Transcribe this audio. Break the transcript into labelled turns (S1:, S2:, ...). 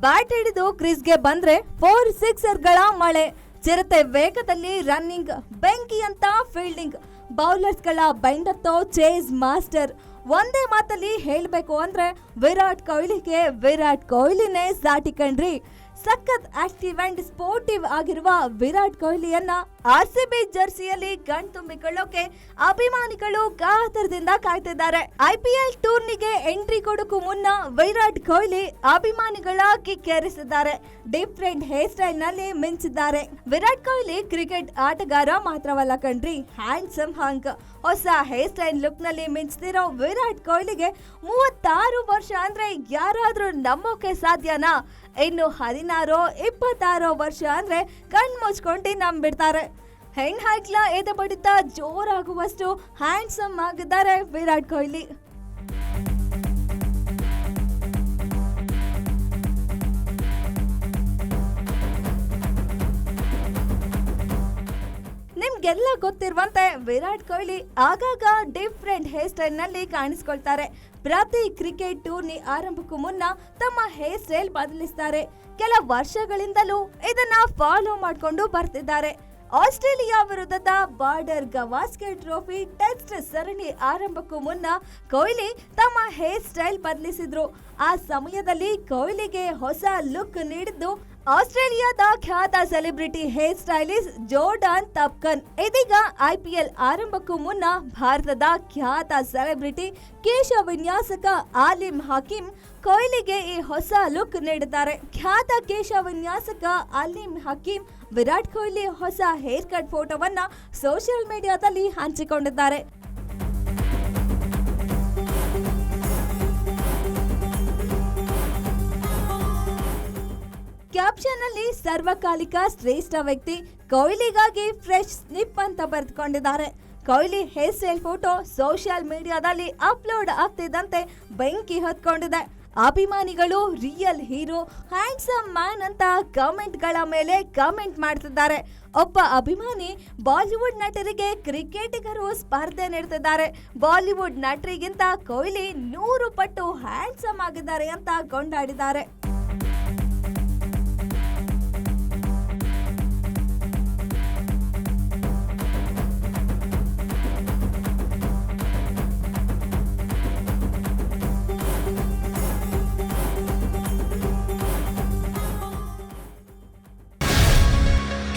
S1: Bat ಹಿಡಿದು ಕ್ರಿಸ್ಗೆ ಬಂದ್ರೆ four ಸಿಕ್ಸರ್ಗಳ ಮಳೆ. ಚಿರತೆ ವೇಗದಲ್ಲಿ ರನ್ನಿಂಗ್ ಬೆಂಕಿ ಅಂತ ಫೀಲ್ಡಿಂಗ್ ಬೌಲರ್ಸ್ಗಳ ಬೈಂಡತ್ತೋ ಚೇಸ್ ಮಾಸ್ಟರ್ ಒಂದೇ ಮಾತಲ್ಲಿ ಹೇಳಬೇಕು ಅಂದ್ರೆ ವಿರಾಟ್ ಕೊಹ್ಲಿಗೆ ವಿರಾಟ್ ಕೊಹ್ಲಿನೇ ಸಾಟಿ ಕಣ್ರಿ ಸಖತ್ ಆಕ್ಟಿವ್ ಅಂಡ್ ಸ್ಪೋರ್ಟಿವ್ ಆಗಿರುವ ವಿರಾಟ್ ಕೊಹ್ಲಿಯನ್ನ ಆರ್ ಸಿ ಬಿ ಜರ್ಸಿಯಲ್ಲಿ ಗಣ್ ತುಂಬಿಕೊಳ್ಳೋಕೆ ಅಭಿಮಾನಿಗಳು ಕಾತರದಿಂದ ಕಾಯ್ತಿದ್ದಾರೆ. ಐಪಿಎಲ್ ಟೂರ್ನಿಗೆ ಎಂಟ್ರಿ ಕೊಡೋಕು ಮುನ್ನ ವಿರಾಟ್ ಕೊಹ್ಲಿ ಅಭಿಮಾನಿಗಳ ಕಿಕ್ಕೆರಿಸಿದ್ದಾರೆ. ಡಿಫ್ರೆಂಟ್ ಹೇರ್ ಸ್ಟೈಲ್ನಲ್ಲಿ ಮಿಂಚಿದ್ದಾರೆ. ವಿರಾಟ್ ಕೊಹ್ಲಿ ಕ್ರಿಕೆಟ್ ಆಟಗಾರ ಮಾತ್ರವಲ್ಲ ಕಣ್ರಿ, ಹ್ಯಾಂಡ್ಸಮ್ ಹಾಂಕ್ ಹೊಸ ಹೇರ್ ಸ್ಟೈಲ್ ಲುಕ್ನಲ್ಲಿ ಮಿಂಚ್ತಿರೋ ವಿರಾಟ್ ಕೊಹ್ಲಿಗೆ ಮೂವತ್ತಾರು ವರ್ಷ ಅಂದ್ರೆ ಯಾರಾದ್ರೂ ನಂಬೋಕೆ ಸಾಧ್ಯನಾ? ಇನ್ನು ಹದಿನಾರು, ಇಪ್ಪತ್ತಾರು ವರ್ಷ ಅಂದ್ರೆ ಕಣ್ಣು ಮುಚ್ಕೊಂಡು ನಂಬಿಡ್ತಾರೆ ಹೆಣ್ಣು ಹಾಕ್ಲ ಎದೆ ಬಡಿತ ಜೋರಾಗುವಷ್ಟು ಹ್ಯಾಂಡ್ಸಮ್ ಆಗಿದ್ದಾರೆ ವಿರಾಟ್ ಕೊಹ್ಲಿ. ನಿಮ್ಗೆಲ್ಲ ಗೊತ್ತಿರುವಂತೆ ವಿರಾಟ್ ಕೊಹ್ಲಿ ಆಗಾಗ ಡಿಫ್ರೆಂಟ್ ಹೇರ್ ಸ್ಟೈಲ್ನಲ್ಲಿ ಕಾಣಿಸ್ಕೊಳ್ತಾರೆ. ಪ್ರತಿ ಕ್ರಿಕೆಟ್ ಟೂರ್ನಿ ಆರಂಭಕ್ಕೂ ಮುನ್ನ ತಮ್ಮ ಹೇರ್ ಸ್ಟೈಲ್ ಬದಲಿಸ್ತಾರೆ. ಕೆಲ ವರ್ಷಗಳಿಂದಲೂ ಇದನ್ನ ಫಾಲೋ ಮಾಡಿಕೊಂಡು ಬರ್ತಿದ್ದಾರೆ. ಆಸ್ಟ್ರೇಲಿಯಾ ವಿರುದ್ಧದ ಬಾರ್ಡರ್ ಗವಾಸ್ಕರ್ ಟ್ರೋಫಿ ಟೆಸ್ಟ್ ಸರಣಿ ಆರಂಭಕ್ಕೂ ಮುನ್ನ ಕೊಹ್ಲಿ ತಮ್ಮ ಹೇರ್ ಸ್ಟೈಲ್ ಬದಲಿಸಿದ್ರು. ಆ ಸಮಯದಲ್ಲಿ ಕೊಹ್ಲಿಗೆ ಹೊಸ ಲುಕ್ ನೀಡಿದ್ದು ಆಸ್ಟ್ರೇಲಿಯಾದ ಖ್ಯಾತ ಸೆಲೆಬ್ರಿಟಿ ಹೇರ್ ಸ್ಟೈಲಿಸ್ಟ್ ಜೋರ್ಡಾನ್ ತಪ್ಕನ್. ಇದೀಗ ಐಪಿಎಲ್ ಆರಂಭಕ್ಕೂ ಮುನ್ನ ಭಾರತದ ಖ್ಯಾತ ಸೆಲೆಬ್ರಿಟಿ ಕೇಶ ವಿನ್ಯಾಸಕ ಆಲಿಮ್ ಹಾಕಿಂ ಕೊಹ್ಲಿಗೆ ಈ ಹೊಸ ಲುಕ್ ನೀಡಿದ್ದಾರೆ ಖ್ಯಾತ ಕೇಶ ವಿನ್ಯಾಸಕ ಆಲಿಮ್ ಹಕೀಂ ವಿರಾಟ್ ಕೊಹ್ಲಿ ಹೊಸ ಹೇರ್ ಕಟ್ ಫೋಟೋವನ್ನ ಸೋಷಿಯಲ್ ಮೀಡಿಯಾದಲ್ಲಿ ಹಂಚಿಕೊಂಡಿದ್ದಾರೆ. ಕ್ಯಾಪ್ಷನ್ ಅಲ್ಲಿ ಸರ್ವಕಾಲಿಕ ಶ್ರೇಷ್ಠ ವ್ಯಕ್ತಿ ಕೊಹ್ಲಿಗಾಗಿ ಫ್ರೆಶ್ ಸ್ನಿಪ್ ಅಂತ ಬರೆದುಕೊಂಡಿದ್ದಾರೆ. Kohli hair style photo social ಮೀಡಿಯಾದಲ್ಲಿ ಅಪ್ಲೋಡ್ ಆಗ್ತಿದ್ದಂತೆ ಬೆಂಕಿ ಹೊತ್ಕೊಂಡಿದೆ. ಅಭಿಮಾನಿಗಳು ರಿಯಲ್ ಹೀರೋ, ಹ್ಯಾಂಡ್ಸಮ್ ಮ್ಯಾನ್ ಅಂತ ಕಮೆಂಟ್ಗಳ ಮೇಲೆ ಕಾಮೆಂಟ್ ಮಾಡ್ತಿದ್ದಾರೆ. ಒಬ್ಬ ಅಭಿಮಾನಿ ಬಾಲಿವುಡ್ ನಟರಿಗೆ ಕ್ರಿಕೆಟಿಗರು ಸ್ಪರ್ಧೆ ನೀಡ್ತಿದ್ದಾರೆ. ಬಾಲಿವುಡ್ ನಟರಿಗಿಂತ ಕೊಹ್ಲಿ ನೂರು ಪಟ್ಟು ಹ್ಯಾಂಡ್ಸಮ್ ಆಗಿದ್ದಾರೆ ಅಂತ ಕೊಂಡಾಡಿದ್ದಾರೆ.